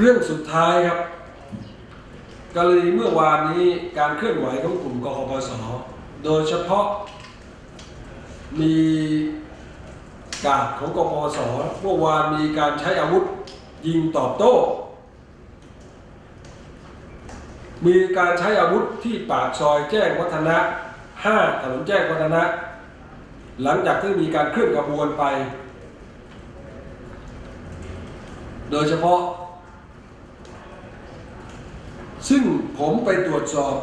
เรื่องสุดท้ายครับกรณีเมื่อวานนี้การเคลื่อนไหวของกลุ่มกคปสโดยเฉพาะ มีกาดของกปปสเมื่อวานมีการใช้อาวุธยิงตอบโต้ มีการใช้อาวุธที่ปากซอยแจ้งวัฒนะ 5 ถนนแจ้งวัฒนะ หลังจากที่มีการเคลื่อนขบวนไป โดยเฉพาะ ซึ่งผมไปตรวจสอบ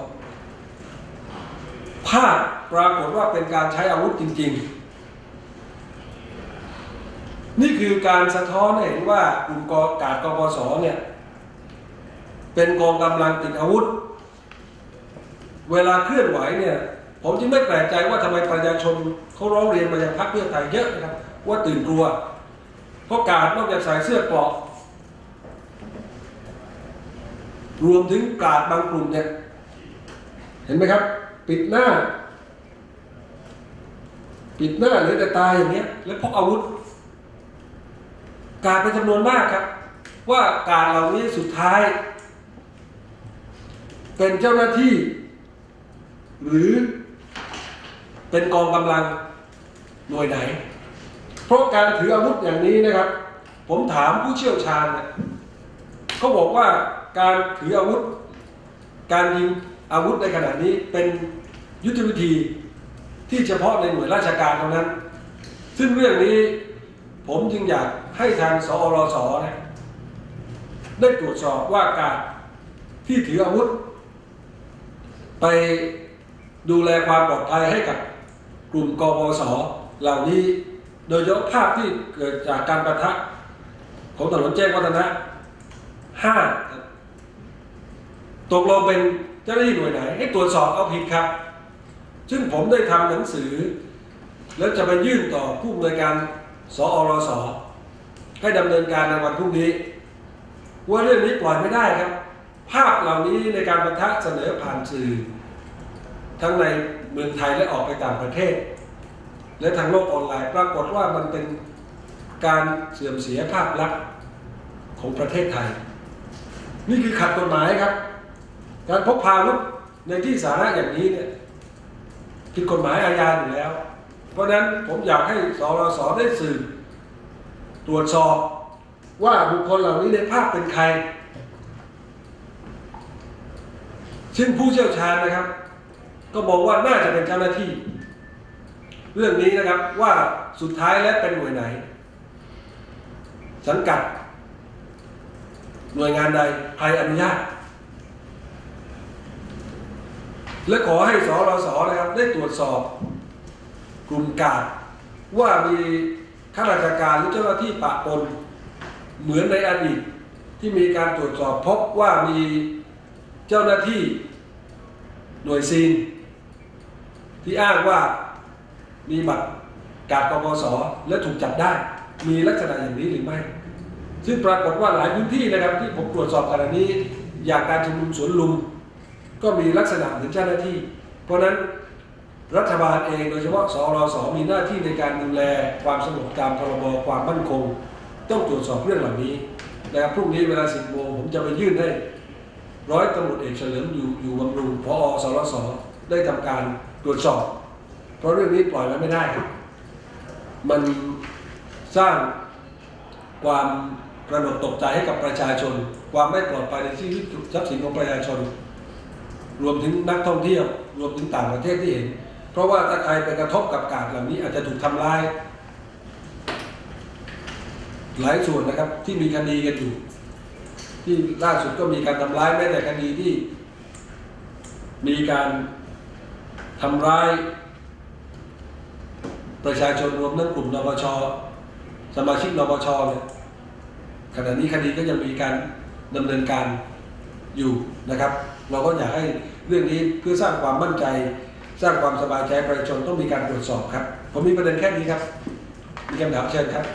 ภาพปรากฏว่าเป็นการใช้อาวุธจริง ๆ นี่คือการสะท้อนเห็นว่ากลุ่มกกาดกปสเนี่ยเป็นกองกำลังติดอาวุธ เวลาเคลื่อนไหวเนี่ยผมจึงไม่แปลกใจว่าทำไมประชาชนเขาร้องเรียนมายังพรรคเพื่อไทยเยอะนะครับว่าตื่นกลัว เพราะกาดนอกจากใส่เสื้อเกราะ รวมถึงกาดบางกลุ่มเนี่ยเห็นไหมครับ ปิดหน้า ปิดหน้าเหลือแต่ตายอย่างเงี้ย แล้วพกอาวุธ กาดเป็นจำนวนมากครับ ว่ากาดเหล่านี้สุดท้าย เป็นเจ้าหน้าที่ หรือเป็นกองกำลังหน่วยไหน เพราะการถืออาวุธอย่างนี้นะครับ ผมถามผู้เชี่ยวชาญเนี่ยเขาบอกว่า การถืออาวุธ การยิงอาวุธในขณะนี้เป็นยุทธวิธีที่เฉพาะในหน่วยราชการเท่านั้น ซึ่งเรื่องนี้ผมจึงอยากให้ทางสอรสนะได้ตรวจสอบว่าการที่ถืออาวุธ ไปดูแลความปลอดภัยให้กับกลุ่มกปสเหล่านี้ โดยเฉพาะภาพที่เกิดจากการประทะของถนนแจ้งวัฒนะห้า ตกลงเป็นเจ้าหน้าที่หน่วยไหน ให้ตรวจสอบเอาผิดครับ ซึ่งผมได้ทำหนังสือ แล้วจะไปยื่นต่อผู้อำนวยการสอรสให้ดำเนินการในวันพรุ่งนี้ ว่าเรื่องนี้ปล่อยไม่ได้ครับ ภาพเหล่านี้ในการประทะเสนอผ่านสื่อ ทั้งในเมืองไทยและออกไปต่างประเทศ และทางโลกออนไลน์ ปรากฏว่ามันเป็นการเสื่อมเสียภาพลักษณ์ของประเทศไทย นี่คือขัดกฎหมายครับ การพกพาอาวุธในที่สาธารณะอย่างนี้เนี่ยผิดกฎหมายอาญาอยู่แล้ว เพราะฉะนั้นผมอยากให้สรสได้สืบตรวจสอบว่าบุคคลเหล่านี้ในภาพเป็นใคร ซึ่งผู้เชี่ยวชาญนะครับ ก็บอกว่าน่าจะเป็นเจ้าหน้าที่ เรื่องนี้นะครับว่าสุดท้ายแล้วเป็นหน่วยไหน สังกัด หน่วยงานใดใครอนุญาต และขอให้สรสนะครับได้ตรวจสอบกลุ่มกาดว่ามีข้าราชการหรือเจ้าหน้าที่ปะปนเหมือนในอดีตที่มีการตรวจสอบพบว่ามีเจ้าหน้าที่หน่วยซีน ที่อ้างว่ามีบัตรกาดกปสและถูกจับได้ มีลักษณะอย่างนี้หรือไม่ ซึ่งปรากฏว่าหลายพื้นที่นะครับที่ผมตรวจสอบขณะนี้ อย่างการชุมนุมสวนลุม ก็มีลักษณะเหมือนเจ้าหน้าที่ เพราะฉะนั้นรัฐบาลเองโดยเฉพาะสรสมีหน้าที่ในการดูแลความสงบตามพรบความมั่นคง ต้องตรวจสอบเรื่องเหล่านี้นะครับพรุ่งนี้เวลา10โมงผมจะไปยื่นให้ร้อยตำรวจเอกเฉลิมอยู่อยู่บำรุงพอสรสได้ทำการตรวจสอบ เพราะเรื่องนี้ปล่อยไว้ไม่ได้ มันสร้างความกระหนดตกใจให้กับประชาชน ความไม่ปลอดภัยในชีวิตทรัพย์สินของประชาชน รวมถึงนักท่องเที่ยว รวมถึงต่างประเทศที่เห็น เพราะว่าถ้าใครไปกระทบกับกาดเหล่านี้อาจจะถูกทำร้าย หลายส่วนนะครับที่มีคดีกันอยู่ ที่ล่าสุดก็มีการทำร้ายแม้แต่คดีที่ มีการทำร้าย ประชาชนรวมทั้งกลุ่มนปชสมาชิกนปชเนี่ยขณะนี้คดีก็ยังมีการดำเนินการอยู่นะครับ เราก็อยากให้เรื่องนี้เพื่อสร้างความมั่นใจ สร้างความสบายใจประชาชนต้องมีการตรวจสอบครับ ผมมีประเด็นแค่นี้ครับ มีคำถามเชิญครับ